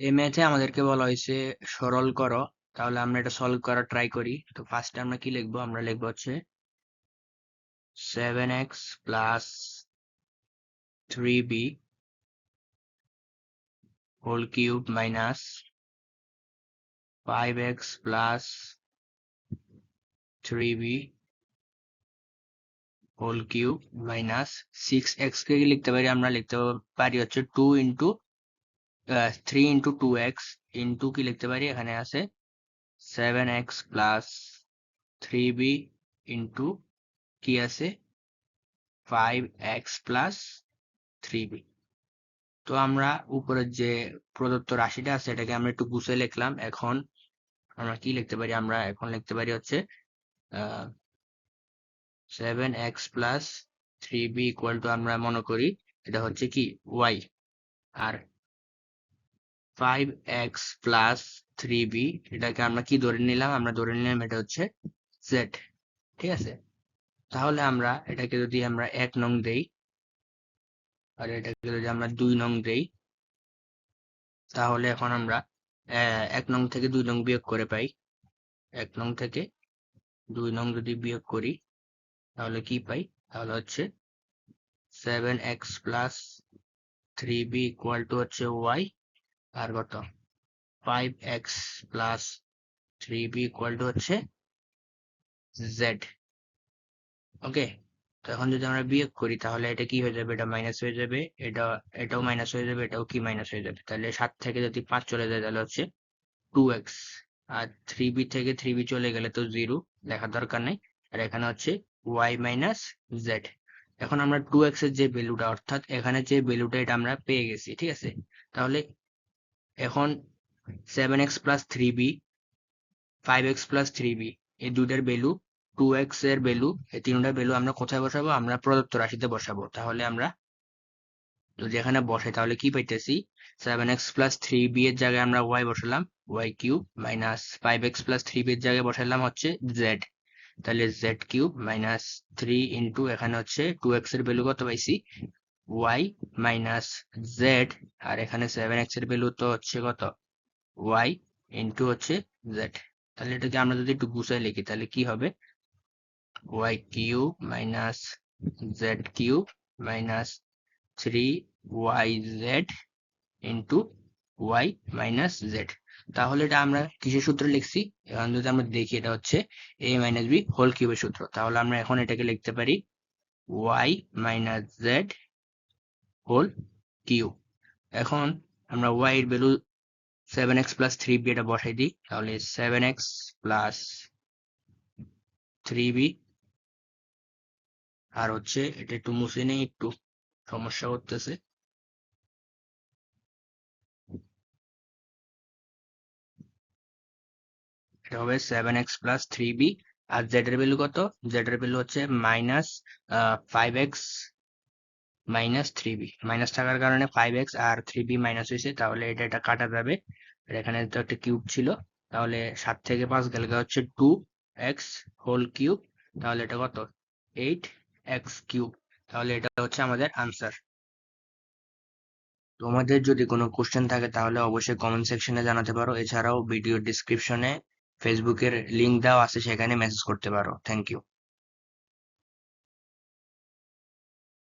এই ম্যাথে আমাদেরকে বলা হয়েছে, সরল করো। তাহলে আমরা এটা সলভ করার ট্রাই করি। তো ফার্স্টে আমরা কি লিখব? আমরা লিখব হচ্ছে seven x plus three b whole cube minus five x plus three b whole cube minus six x কে কি লিখতে পারি? আমরা লিখতে পারি হচ্ছে two into three into two x into কি লিখতে পারি? এখানে আছে seven x plus three b into কি আছে? Five x plus three b তো আমরা উপরের যে প্রদত্ত রাশিটা আছে, এটাকে আমরা একটু গুছিয়ে লিখলাম। এখন আমরা কি লিখতে পারি? আমরা এখন লিখতে পারি হচ্ছে seven x plus three b equal to আমরা মনে করি এটা হচ্ছে কি? ওয়াই আর five x plus three b এটাকে আমরা কি ধরে নিলাম? আমরা ধরে নিলাম এটা হচ্ছে জেড ঠিক আছে? তাহলে আমরা এটাকে যদি আমরা এক নং দেই, আর এটাকে যদি আমরা দুই নং দেই, তাহলে এখন আমরা এক নং থেকে দুই নং বিয়োগ করে পাই। এক নং থেকে দুই নং যদি বিয়োগ করি, তাহলে কি পাই? তাহলে হচ্ছে seven x plus three b equal to হচ্ছে ওয়াই আর কত? Five x plus three b equal to হচ্ছে জেড ওকে তো এখন যদি আমরা বিয়োগ করি, তাহলে এটা কি হয়ে যাবে? এটা মাইনাস হয়ে যাবে। এটা, এটাও মাইনাস হয়ে যাবে, এটাও কি মাইনাস হয়ে যাবে? তাহলে সাত থেকে যদি পাঁচ চলে যায়, তাহলে হচ্ছে টু এক্স আর থ্রি বি থেকে থ্রি বি চলে গেলে তো জিরো লেখার দরকার নেই। আর এখানে হচ্ছে ওয়াই মাইনাস জেড এখন আমরা টু এক্সের যে ভ্যালুটা অর্থাৎ এখানে যে ভ্যালুটা এটা আমরা পেয়ে গেছি, ঠিক আছে? তাহলে এখন seven x plus three b five x plus three b এই দুইটার ভ্যালু টু এক্সের ভ্যালু এই তিনটার ভ্যালু আমরা কোথায় বসাবো? আমরা প্রদত্ত রাশিতে বসাবো। তাহলে আমরা যদি এখানে বসে, তাহলে কি পাইতেছি? Seven x plus three B এর জায়গায় আমরা ওয়াই বসালাম Y cube minus five x plus three B এর জায়গায় বসালাম হচ্ছে জেড তাহলে Z cube minus three into এখানে হচ্ছে টু এক্সের ভ্যালু কত পাইছি? ওয়াই মাইনাস জেড আর এখানে সেভেন এক্সের ভ্যালু তো হচ্ছে কত? ওয়াই ইন্টু হচ্ছে জেড তাহলে এটাকে আমরা যদি একটু গুছাই লিখি, তাহলে কি হবে? Y cube minus z cube minus three y z into y minus z তাহলে এটা আমরা কিসের সূত্র লিখছি? এখন যদি আমরা দেখি, এটা হচ্ছে এ মাইনাস বি হোল কিউবের সূত্র। তাহলে আমরা এখন এটাকে লিখতে পারি y minus z whole cube এখন আমরা ওয়াই এর value seven x plus three b এটা বসাই দিই। তাহলে seven x plus three b আর হচ্ছে এটা একটু মুছে নেই, একটু সমস্যা করতেছে এটা হবে seven x plus three b আর জেড এর ভ্যালু কত? জেড এর ভ্যালু হচ্ছে minus five x minus three b minus থাকার কারণে ফাইভ এক্স আর থ্রি বি মাইনাস হয়েছে, তাহলে এটা এটা কাটা যাবে। এখানে তো একটা কিউব ছিল, তাহলে সাত থেকে পাঁচ গেলে হচ্ছে টু এক্স হোল কিউব তাহলে এটা কত? এইট এক্স কিউব তাহলে এটা হচ্ছে আমাদের আনসার তোমাদের যদি কোনো কোশ্চেন থাকে, তাহলে অবশ্যই কমেন্ট সেকশনে জানাতে পারো। এছাড়াও ভিডিও ডিসক্রিপশনে ফেসবুকের লিংক দেওয়া আছে, সেখানে মেসেজ করতে পারো। থ্যাংক ইউ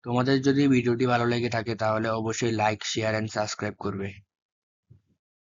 তোমাদের যদি ভিডিওটি ভালো লেগে থাকে তাহলে অবশ্যই লাইক শেয়ার এন্ড সাবস্ক্রাইব করবে।